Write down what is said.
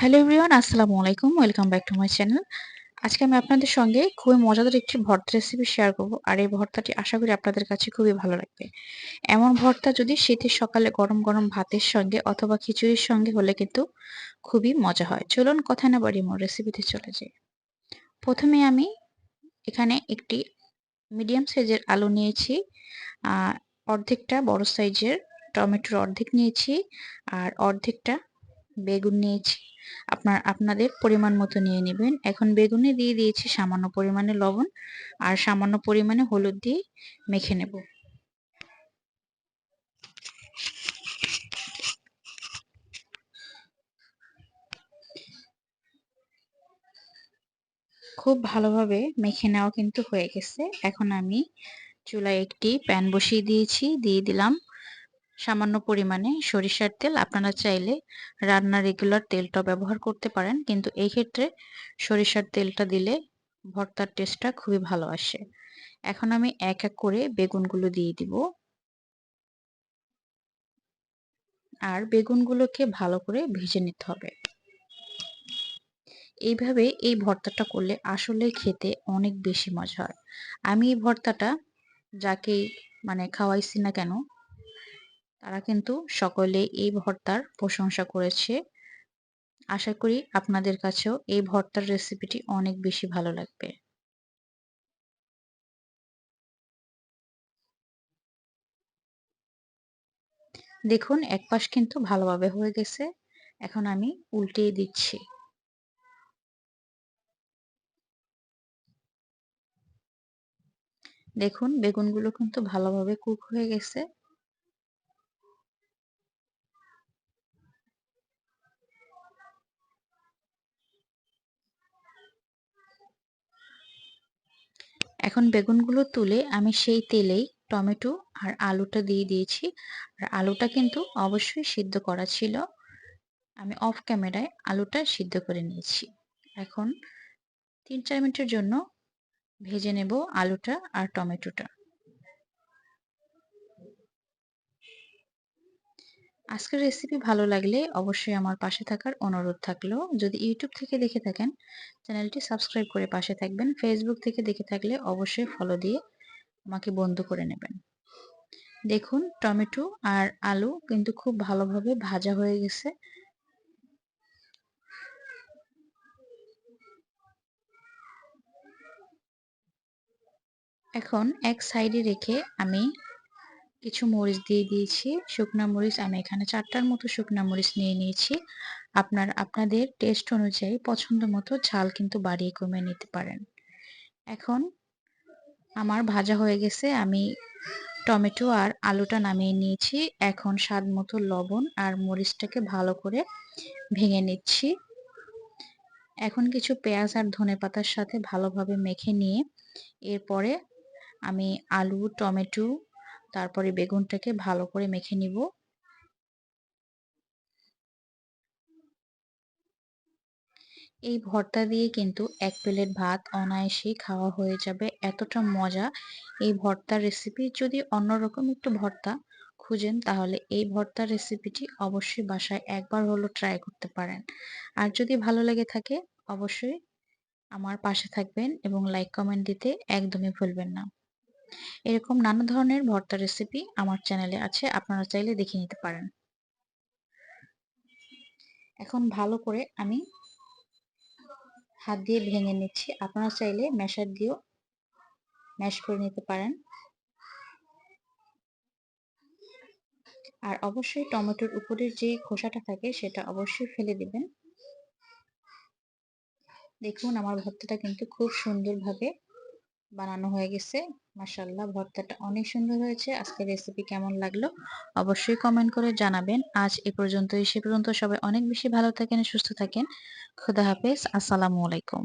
Hello everyone, আসসালামু আলাইকুম। Welcome back to my channel. আজকে আমি আপনাদের সঙ্গে খুবই মজাদার একটি ভর্তা রেসিপি শেয়ার করব। আর এই ভর্তাটি আশা করি আপনাদের কাছে খুবই ভালো লাগবে। এমন ভর্তা যদি শীতের সকালে গরম গরম ভাতের সঙ্গে অথবা খিচুড়ির সঙ্গে হলে কিন্তু খুবই মজা হয়। চলুন কথা না বাড়ি মোর রেসিপিতে চলে যাই। প্রথমে আমি এখানে একটি মিডিয়াম সাইজের আলু নিয়েছি অর্ধেকটা বড় সাইজের টমেটোর অর্ধেক নিয়েছি, আর অর্ধেকটা বেগুন নিয়েছি। আপনার, আপনাদের পরিমাণ মতো নিয়ে নেবেন। এখন বেগুনে দিয়ে দিয়েছি সামান্য পরিমাণে লবণ আর সামান্য পরিমাণে হলুদ দিয়ে মেখে নেব। খুব ভালোভাবে মেখে নেওয়া কিন্তু হয়ে গেছে। এখন আমি চুলায় একটি প্যান বসিয়ে দিয়েছি, দিয়ে দিলাম। সামান্য পরিমাণে সরিষার তেল। আপনারা চাইলে রান্নার রেগুলার তেলটা ব্যবহার করতে পারেন। কিন্তু এই ক্ষেত্রে সরিষার তেলটা দিলে ভর্তার টেস্টটা খুবই ভালো আসে। এখন আমি এক এক করে বেগুনগুলো দিয়ে দিব। আর বেগুনগুলোকে ভালো করে ভেজে নিতে হবে। এইভাবে এই ভর্তাটা করলে আসলে খেতে অনেক বেশি মজা হয়। আমি এই ভর্তাটা যাকেই মানে খাওয়াইছি না কেন তারা কিন্তু সকলে এই ভর্তার প্রশংসা করেছে। আশা করি আপনাদের কাছেও এই ভর্তার রেসিপিটি অনেক বেশি ভালো লাগবে। দেখুন, এক পাশ কিন্তু ভালোভাবে হয়ে গেছে। এখন আমি উল্টিয়ে দিচ্ছি। দেখুন, বেগুনগুলো কিন্তু ভালোভাবে কুক হয়ে গেছে। এখন বেগুনগুলো তুলে আমি সেই তেলেই টমেটো আর আলুটা দিয়ে দিয়েছি। আর আলুটা কিন্তু অবশ্যই সিদ্ধ করা ছিল। আমি অফ ক্যামেরায় আলুটা সিদ্ধ করে নিয়েছি। এখন তিন চার মিনিটের জন্য ভেজে নেব আলুটা আর টমেটোটা। আজকের রেসিপি ভালো লাগলে অবশ্যই আমার পাশে থাকার অনুরোধ থাকল। যদি ইউটিউব থেকে দেখে থাকেন চ্যানেলটি সাবস্ক্রাইব করে পাশে থাকবেন। ফেসবুক থেকে দেখে থাকলে অবশ্যই ফলো দিয়ে আমাকে বন্ধ করে নেবেন। দেখুন, টমেটো আর আলু কিন্তু খুব ভালোভাবে ভাজা হয়ে গেছে। এখন এক সাইডে রেখে আমি কিছু মরিচ দিয়ে দিয়েছি, শুকনা মরিচ আমি এখানে চারটার মতো শুকনা মরিচ নিয়ে নিয়েছি। আপনার, আপনাদের টেস্ট অনুযায়ী পছন্দ মতো ঝাল কিন্তু বাড়িয়ে কমিয়ে নিতে পারেন। এখন আমার ভাজা হয়ে গেছে, আমি টমেটো আর আলুটা নামিয়ে নিয়েছি। এখন স্বাদ মতো লবণ আর মরিচটাকে ভালো করে ভেঙে নিচ্ছি। এখন কিছু পেঁয়াজ আর ধনে পাতার সাথে ভালোভাবে মেখে নিয়ে এরপরে আমি আলু, টমেটো তারপরে বেগুনটাকে ভালো করে মেখে নিব। এই ভর্তা দিয়ে কিন্তু এক প্লেট ভাত অনায়াসেই খাওয়া হয়ে যাবে, এতটা মজা। এই ভর্তার রেসিপি যদি অন্যরকম একটু ভর্তা খুঁজেন, তাহলে এই ভর্তার রেসিপিটি অবশ্যই বাসায় একবার হলো ট্রাই করতে পারেন। আর যদি ভালো লেগে থাকে, অবশ্যই আমার পাশে থাকবেন এবং লাইক কমেন্ট দিতে একদমই ভুলবেন না। এরকম নানা ধরনের ভর্তা রেসিপি আমার চ্যানেলে আছে, আপনারা চাইলে দেখে নিতে পারেন। এখন ভালো করে আমি হাত দিয়ে ভেঙে নিচ্ছি। আপনারা চাইলে ম্যাশার দিয়েও ম্যাশ করে নিতে পারেন। আর অবশ্যই টমেটোর উপরের যে খোসাটা থাকে সেটা অবশ্যই ফেলে দিবেন। দেখুন, আমার ভর্তাটা কিন্তু খুব সুন্দরভাবে বানানো হয়ে গেছে। মাসাল্লাহ ভর্তাটা অনেক সুন্দর হয়েছে। আজকের রেসিপি কেমন লাগল অবশ্যই কমেন্ট করে জানাবেন। আজ এ পর্যন্তই, সে পর্যন্ত সবাই অনেক বেশি ভালো থাকেন, সুস্থ থাকেন। খুদা হাফেজ, আসসালামু আলাইকুম।